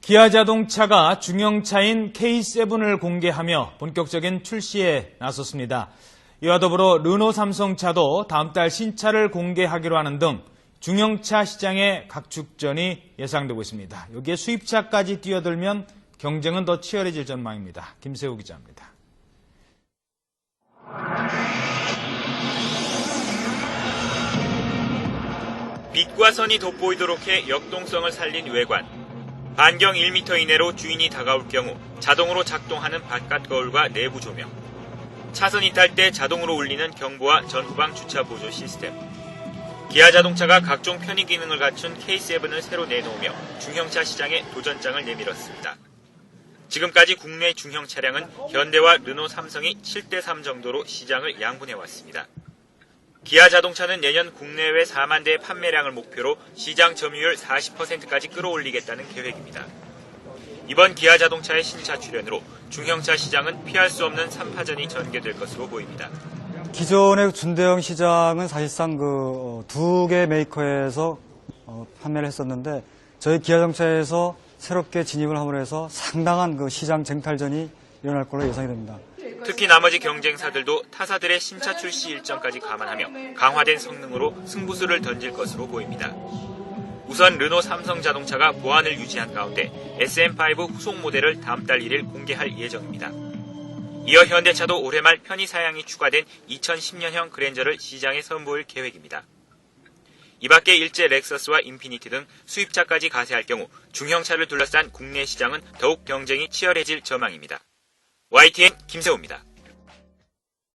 기아 자동차가 중형차인 K7을 공개하며 본격적인 출시에 나섰습니다. 이와 더불어 르노 삼성차도 다음 달 신차를 공개하기로 하는 등 중형차 시장의 각축전이 예상되고 있습니다. 여기에 수입차까지 뛰어들면 경쟁은 더 치열해질 전망입니다. 김세우 기자입니다. 빛과 선이 돋보이도록 해 역동성을 살린 외관. 반경 1m 이내로 주인이 다가올 경우 자동으로 작동하는 바깥 거울과 내부 조명. 차선 이탈 때 자동으로 울리는 경보와 전후방 주차 보조 시스템. 기아 자동차가 각종 편의 기능을 갖춘 K7을 새로 내놓으며 중형차 시장에 도전장을 내밀었습니다. 지금까지 국내 중형 차량은 현대와 르노 삼성이 7대3 정도로 시장을 양분해왔습니다. 기아 자동차는 내년 국내외 4만 대의 판매량을 목표로 시장 점유율 40%까지 끌어올리겠다는 계획입니다. 이번 기아 자동차의 신차 출연으로 중형차 시장은 피할 수 없는 3파전이 전개될 것으로 보입니다. 기존의 준대형 시장은 사실상 그 두 개 메이커에서 어, 판매를 했었는데 저희 기아 자동차에서 새롭게 진입을 함으로 해서 상당한 그 시장 쟁탈전이 일어날 걸로 예상이 됩니다. 특히 나머지 경쟁사들도 타사들의 신차 출시 일정까지 감안하며 강화된 성능으로 승부수를 던질 것으로 보입니다. 우선 르노 삼성 자동차가 보안을 유지한 가운데 SM5 후속 모델을 다음 달 1일 공개할 예정입니다. 이어 현대차도 올해 말 편의 사양이 추가된 2010년형 그랜저를 시장에 선보일 계획입니다. 이 밖에 일제 렉서스와 인피니티 등 수입차까지 가세할 경우 중형차를 둘러싼 국내 시장은 더욱 경쟁이 치열해질 전망입니다. YTN 김세호입니다.